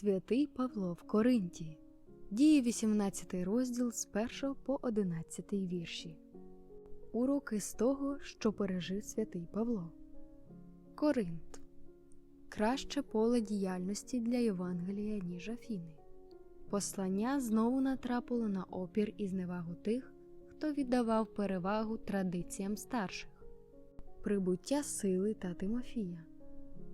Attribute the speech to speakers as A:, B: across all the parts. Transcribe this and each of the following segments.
A: Святий Павло в Коринті. Діє 18 розділ з 1 по 11 вірші. Уроки з того, що пережив святий Павло. Коринт. Краще поле діяльності для Євангелія, ніж Афіни. Послання знову натрапило на опір і зневагу тих, хто віддавав перевагу традиціям старших, прибуття сили та Тимофія,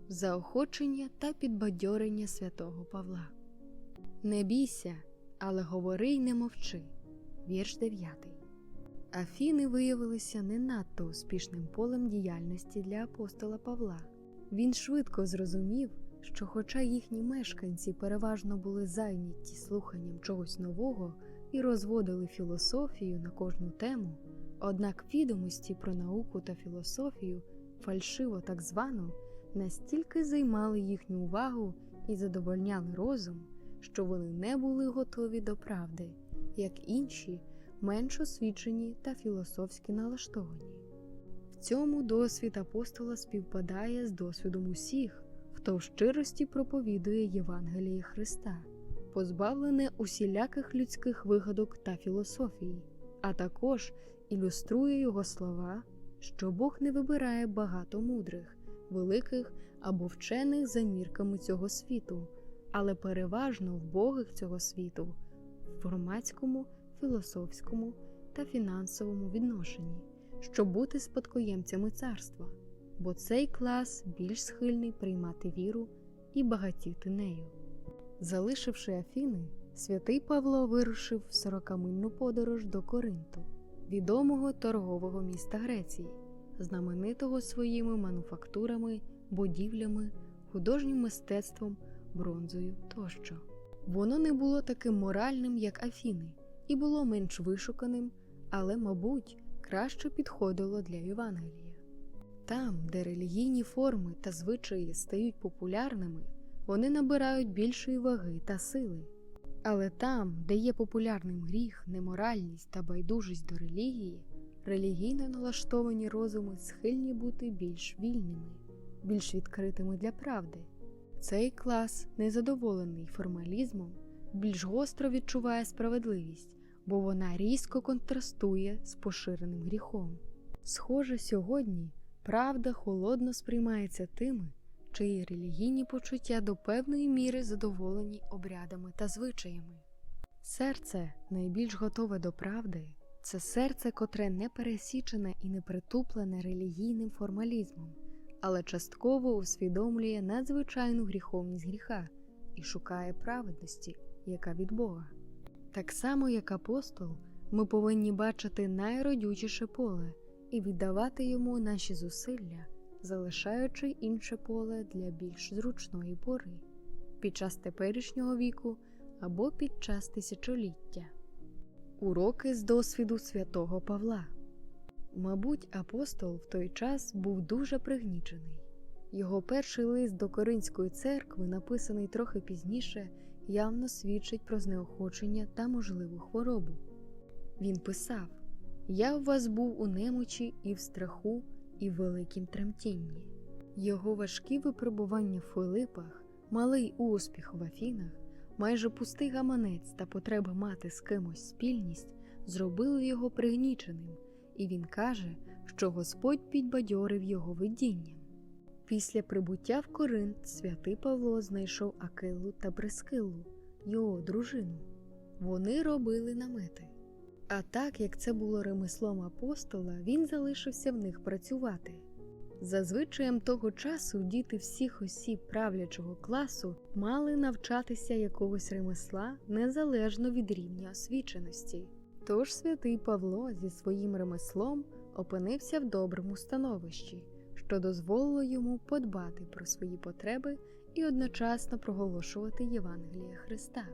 A: заохочення та підбадьорення святого Павла. Не бійся, але говори й не мовчи. Вірш 9. Афіни виявилися не надто успішним полем діяльності для апостола Павла. Він швидко зрозумів, що, хоча їхні мешканці переважно були зайняті слуханням чогось нового і розводили філософію на кожну тему, однак відомості про науку та філософію, фальшиво так звану, настільки займали їхню увагу і задовольняли розум, що вони не були готові до правди, як інші, менш освічені та філософськи налаштовані. В цьому досвід апостола співпадає з досвідом усіх, хто в щирості проповідує Євангеліє Христа, позбавлене усіляких людських вигадок та філософії, а також ілюструє його слова, що Бог не вибирає багато мудрих, великих або вчених за мірками цього світу, але переважно вбогих цього світу в громадському, філософському та фінансовому відношенні, щоб бути спадкоємцями царства, бо цей клас більш схильний приймати віру і багатіти нею. Залишивши Афіни, святий Павло вирушив сорокамильну подорож до Коринту, відомого торгового міста Греції, знаменитого своїми мануфактурами, будівлями, художнім мистецтвом, бронзою тощо. Воно не було таким моральним, як Афіни, і було менш вишуканим, але, мабуть, краще підходило для Євангелія. Там, де релігійні форми та звичаї стають популярними, вони набирають більшої ваги та сили. Але там, де є популярним гріх, неморальність та байдужість до релігії, релігійно налаштовані розуми схильні бути більш вільними, більш відкритими для правди. Цей клас, незадоволений формалізмом, більш гостро відчуває справедливість, бо вона різко контрастує з поширеним гріхом. Схоже, сьогодні правда холодно сприймається тими, чиї релігійні почуття до певної міри задоволені обрядами та звичаями. Серце, найбільш готове до правди, це серце, котре не пересічене і не притуплене релігійним формалізмом, але частково усвідомлює надзвичайну гріховність гріха і шукає праведності, яка від Бога. Так само, як апостол, ми повинні бачити найродючіше поле і віддавати йому наші зусилля, залишаючи інше поле для більш зручної пори під час теперішнього віку або під час тисячоліття. Уроки з досвіду святого Павла. Мабуть, апостол в той час був дуже пригнічений. Його перший лист до Коринської церкви, написаний трохи пізніше, явно свідчить про знеохочення та можливу хворобу. Він писав: Я в вас був у немочі і в страху, і в великім тремтінні. Його важкі випробування в Филипах, малий успіх в Афінах, майже пустий гаманець та потреба мати з кимось спільність зробили його пригніченим, і він каже, що Господь підбадьорив його видінням. Після прибуття в Коринт святий Павло знайшов Акилу та Брескилу, його дружину. Вони робили намети. А так як це було ремеслом апостола, він залишився в них працювати. За звичаєм того часу діти всіх осіб правлячого класу мали навчатися якогось ремесла незалежно від рівня освіченості. Тож святий Павло зі своїм ремеслом опинився в доброму становищі, що дозволило йому подбати про свої потреби і одночасно проголошувати Євангеліє Христа.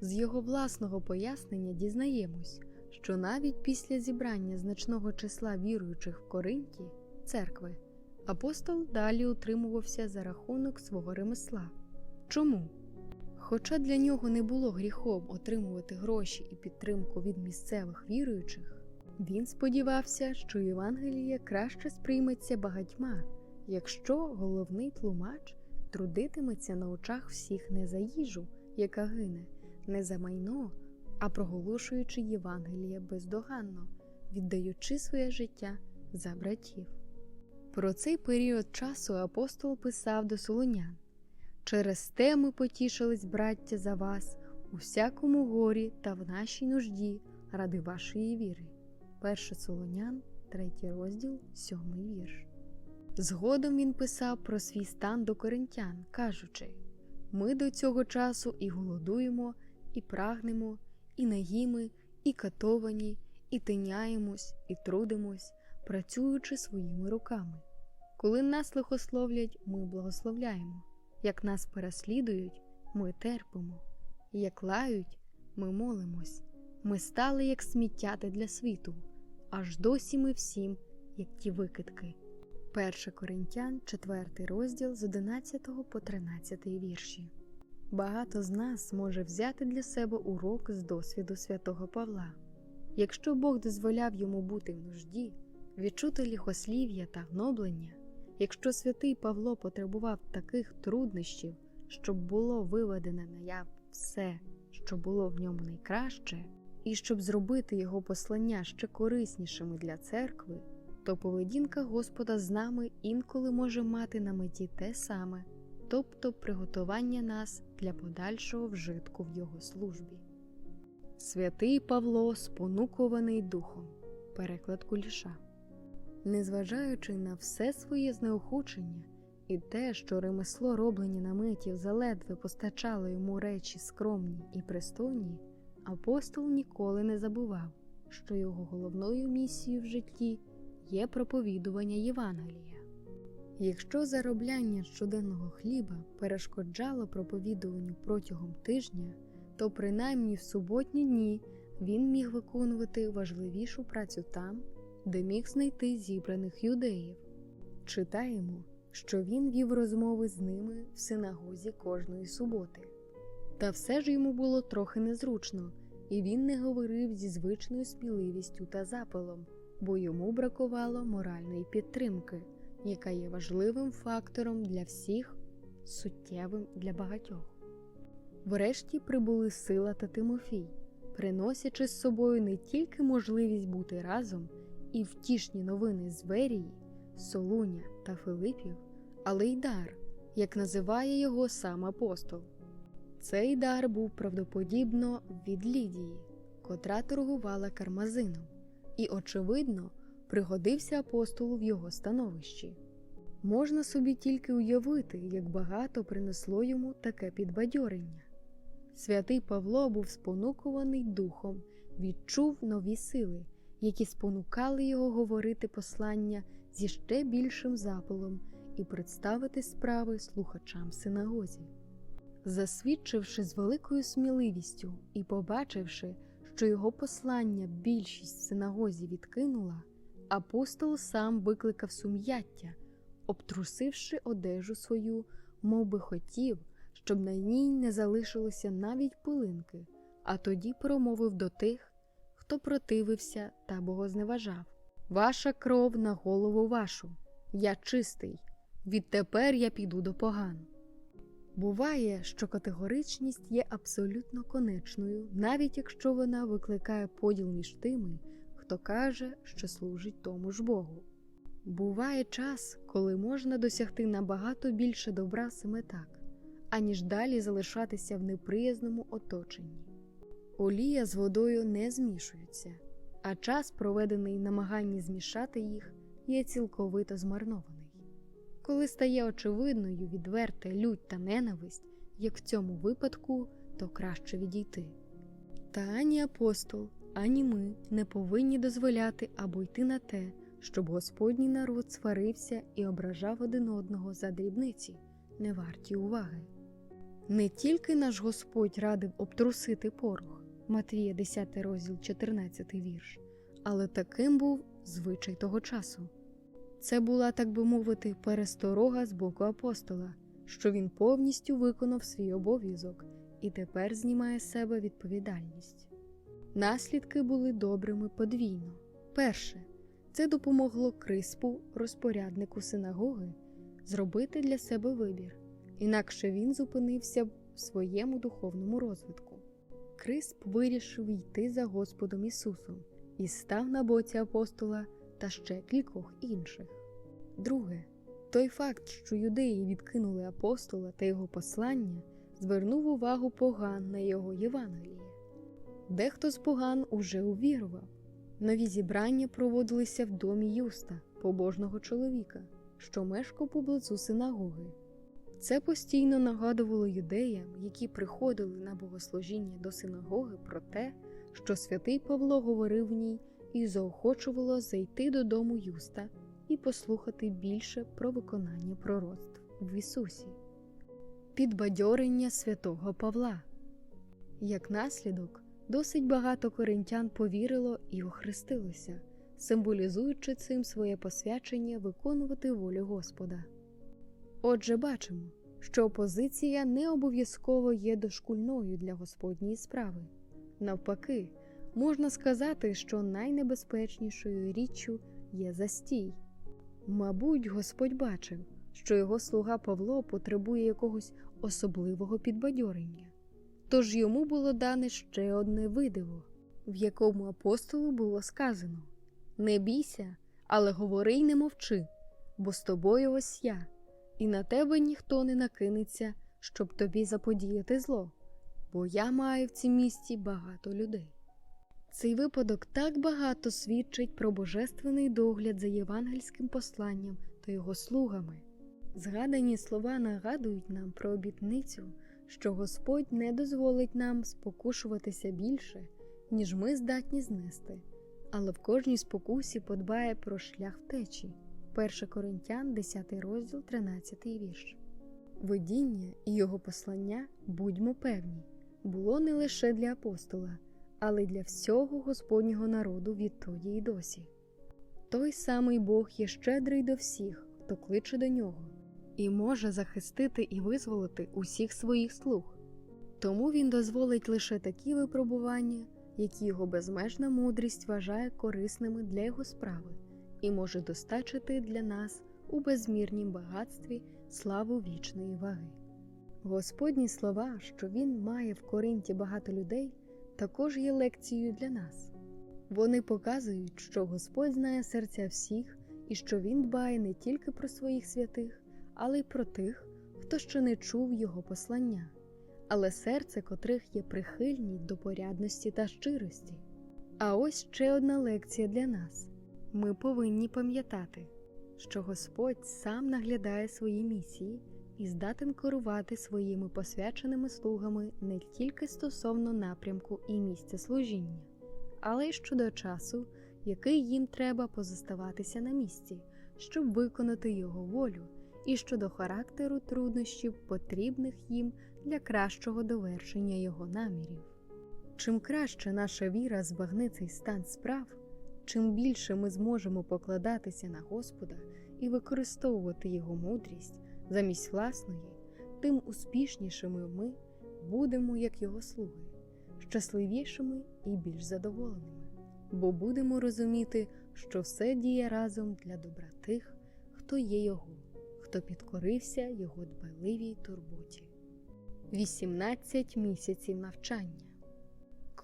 A: З його власного пояснення дізнаємось, що навіть після зібрання значного числа віруючих в Коринті церкви апостол далі утримувався за рахунок свого ремесла. Чому? Хоча для нього не було гріхом отримувати гроші і підтримку від місцевих віруючих, він сподівався, що Євангеліє краще сприйметься багатьма, якщо головний тлумач трудитиметься на очах всіх не за їжу, яка гине, не за майно, а проголошуючи Євангеліє бездоганно, віддаючи своє життя за братів. Про цей період часу апостол писав до солонян через те ми потішились, браття, за вас у всякому горі та в нашій нужді ради вашої віри. 1 Солонян, 3 розділ, 7 вірш. Згодом він писав про свій стан до коринтян, кажучи: Ми до цього часу і голодуємо, і прагнемо, і наїми, і катовані, і тиняємось, і трудимось, працюючи своїми руками. Коли нас лихословлять, ми благословляємо, як нас переслідують, ми терпимо, як лають, ми молимось. Ми стали як сміттяти для світу, аж досі ми всім, як ті викидки. 1 Коринтян, 4 розділ з 11 по 13 вірші. Багато з нас може взяти для себе урок з досвіду святого Павла. Якщо Бог дозволяв йому бути в нужді, відчути ліхослів'я та гноблення, якщо святий Павло потребував таких труднощів, щоб було виведене наяв все, що було в ньому найкраще, і щоб зробити його послання ще кориснішими для церкви, то поведінка Господа з нами інколи може мати на меті те саме, тобто приготування нас для подальшого вжитку в Його службі. Святий Павло, спонукуваний духом, переклад куліша. Незважаючи на все своє знеохочення і те, що ремесло роблені наметів заледве постачало йому речі скромні і пристойні, апостол ніколи не забував, що його головною місією в житті є проповідування Євангелія. Якщо заробляння щоденного хліба перешкоджало проповідуванню протягом тижня, то принаймні в суботні дні він міг виконувати важливішу працю там, де міг знайти зібраних юдеїв. Читаємо, що він вів розмови з ними в синагозі кожної суботи. Та все ж йому було трохи незручно, і він не говорив зі звичною сміливістю та запалом, бо йому бракувало моральної підтримки, яка є важливим фактором для всіх, суттєвим для багатьох. Врешті прибули Сила та Тимофій, приносячи з собою не тільки можливість бути разом і втішні новини з Верії, Солуня та Филипів, але й дар, як називає його сам апостол. Цей дар був правдоподібно від Лідії, котра торгувала кармазином, і, очевидно, пригодився апостолу в його становищі. Можна собі тільки уявити, як багато принесло йому таке підбадьорення. Святий Павло був спонукуваний духом, відчув нові сили, які спонукали його говорити послання зі ще більшим запалом і представити справи слухачам синагозі. Засвідчивши з великою сміливістю і побачивши, що його послання більшість в синагозі відкинула, апостол сам викликав сум'яття, обтрусивши одежу свою, мов би хотів, щоб на ній не залишилося навіть пилинки, а тоді промовив до тих, хто противився та богозневажав Ваша кров на голову вашу, я чистий, відтепер я піду до поган. Буває, що категоричність є абсолютно конечною, навіть якщо вона викликає поділ між тими, хто каже, що служить тому ж Богу. Буває час, коли можна досягти набагато більше добра саме так, аніж далі залишатися в неприязному оточенні. Олія з водою не змішуються, а час, проведений в намаганні змішати їх, є цілковито змарнований. Коли стає очевидною відверта лють та ненависть, як в цьому випадку, то краще відійти. Та ані апостол, ані ми не повинні дозволяти або йти на те, щоб Господній народ сварився і ображав один одного за дрібниці, не варті уваги. Не тільки наш Господь радив обтрусити порох, Матвія 10 розділ 14 вірш, але таким був звичай того часу. Це була, так би мовити, пересторога з боку апостола, що він повністю виконав свій обов'язок і тепер знімає з себе відповідальність. Наслідки були добрими подвійно. Перше, це допомогло Криспу, розпоряднику синагоги, зробити для себе вибір, інакше він зупинився в своєму духовному розвитку. Крисп вирішив йти за Господом Ісусом і став на боці апостола та ще кількох інших. Друге, той факт, що юдеї відкинули апостола та його послання, звернув увагу поган на його Євангеліє. Дехто з поган уже увірував. Нові зібрання проводилися в домі Юста, побожного чоловіка, що мешкав поблизу синагоги. Це постійно нагадувало юдеям, які приходили на богослужіння до синагоги, про те, що святий Павло говорив в ній і заохочувало зайти додому Юста і послухати більше про виконання пророцтв в Ісусі. Підбадьорення святого Павла. Як наслідок, досить багато коринтян повірило і охрестилося, символізуючи цим своє посвячення виконувати волю Господа. Отже, бачимо, що опозиція не обов'язково є дошкульною для Господньої справи. Навпаки, можна сказати, що найнебезпечнішою річчю є застій. Мабуть, Господь бачив, що його слуга Павло потребує якогось особливого підбадьорення. Тож йому було дане ще одне видиво, в якому апостолу було сказано: Не бійся, але говори й не мовчи, бо з тобою ось я, і на тебе ніхто не накинеться, щоб тобі заподіяти зло, бо я маю в цім місті багато людей. Цей випадок так багато свідчить про божественний догляд за євангельським посланням та його слугами. Згадані слова нагадують нам про обітницю, що Господь не дозволить нам спокушуватися більше, ніж ми здатні знести, але в кожній спокусі подбає про шлях втечі. 1 Коринтян, 10 розділ, 13 вірш. Видіння і його послання, будьмо певні, було не лише для апостола, але й для всього Господнього народу відтоді й досі. Той самий Бог є щедрий до всіх, хто кличе до нього, і може захистити і визволити усіх своїх слуг. Тому він дозволить лише такі випробування, які його безмежна мудрість вважає корисними для його справи, і може достачити для нас у безмірнім багатстві славу вічної ваги. Господні слова, що Він має в Коринті багато людей, також є лекцією для нас. Вони показують, що Господь знає серця всіх і що Він дбає не тільки про своїх святих, але й про тих, хто ще не чув Його послання, але серце котрих є прихильні до порядності та щирості. А ось ще одна лекція для нас ми повинні пам'ятати, що Господь сам наглядає свої місії і здатен керувати своїми посвяченими слугами не тільки стосовно напрямку і місця служіння, але й щодо часу, який їм треба позоставатися на місці, щоб виконати його волю, і щодо характеру труднощів, потрібних їм для кращого довершення його намірів. Чим краще наша віра збагне цей стан справ, чим більше ми зможемо покладатися на Господа і використовувати Його мудрість замість власної, тим успішнішими ми будемо як Його слуги, щасливішими і більш задоволеними, бо будемо розуміти, що все діє разом для добра тих, хто є Його, хто підкорився Його дбайливій турботі. 18 місяців навчання.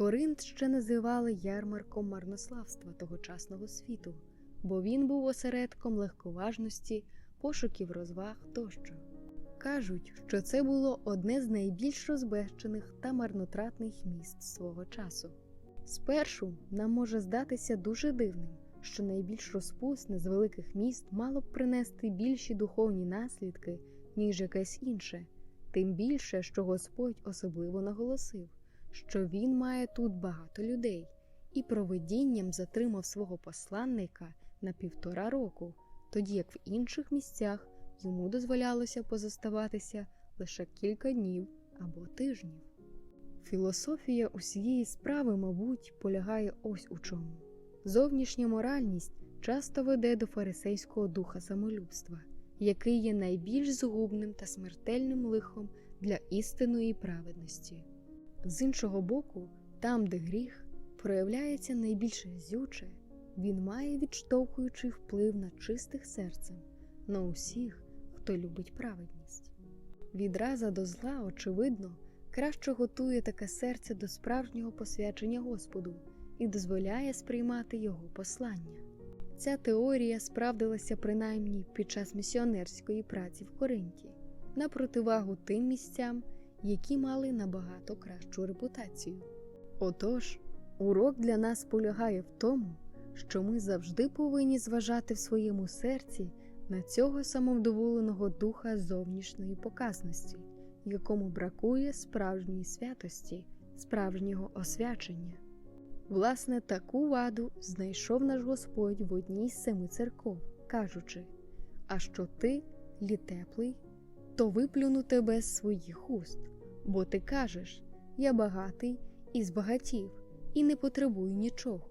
A: Коринт ще називали ярмарком марнославства тогочасного світу, бо він був осередком легковажності, пошуків розваг тощо. Кажуть, що це було одне з найбільш розбещених та марнотратних міст свого часу. Спершу нам може здатися дуже дивним, що найбільш розпусне з великих міст мало б принести більші духовні наслідки, ніж якесь інше, тим більше, що Господь особливо наголосив що він має тут багато людей, і провидінням затримав свого посланника на півтора року, тоді як в інших місцях йому дозволялося позоставатися лише кілька днів або тижнів. Філософія усієї справи, мабуть, полягає ось у чому. Зовнішня моральність часто веде до фарисейського духа самолюбства, який є найбільш згубним та смертельним лихом для істинної праведності. З іншого боку, там, де гріх проявляється найбільш зюче, він має відштовхуючий вплив на чистих серцем, на усіх, хто любить праведність. Відраза до зла, очевидно, краще готує таке серце до справжнього посвячення Господу і дозволяє сприймати його послання. Ця теорія справдилася принаймні під час місіонерської праці в Коринті, на противагу тим місцям, які мали набагато кращу репутацію. Отож, урок для нас полягає в тому, що ми завжди повинні зважати в своєму серці на цього самовдоволеного духа зовнішньої показності, якому бракує справжньої святості, справжнього освячення. Власне, таку ваду знайшов наш Господь в одній з семи церков, кажучи: А що ти, лі теплий, то виплюну тебе з своїх уст, бо ти кажеш: Я багатий і збагатів, і не потребую нічого.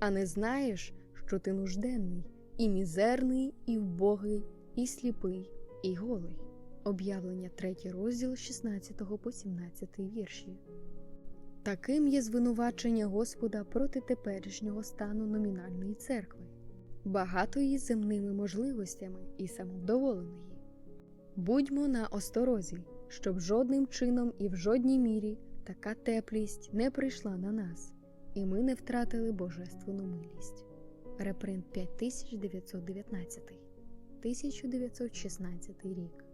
A: А не знаєш, що ти нужденний, і мізерний, і вбогий, і сліпий, і голий. Об'явлення 3 розділ 16 по 17 вірші. Таким є звинувачення Господа проти теперішнього стану номінальної церкви, багатої земними можливостями і самовдоволеної. Будьмо на осторозі, щоб жодним чином і в жодній мірі така теплість не прийшла на нас, і ми не втратили божественну милість. Репринт 5919 1916 рік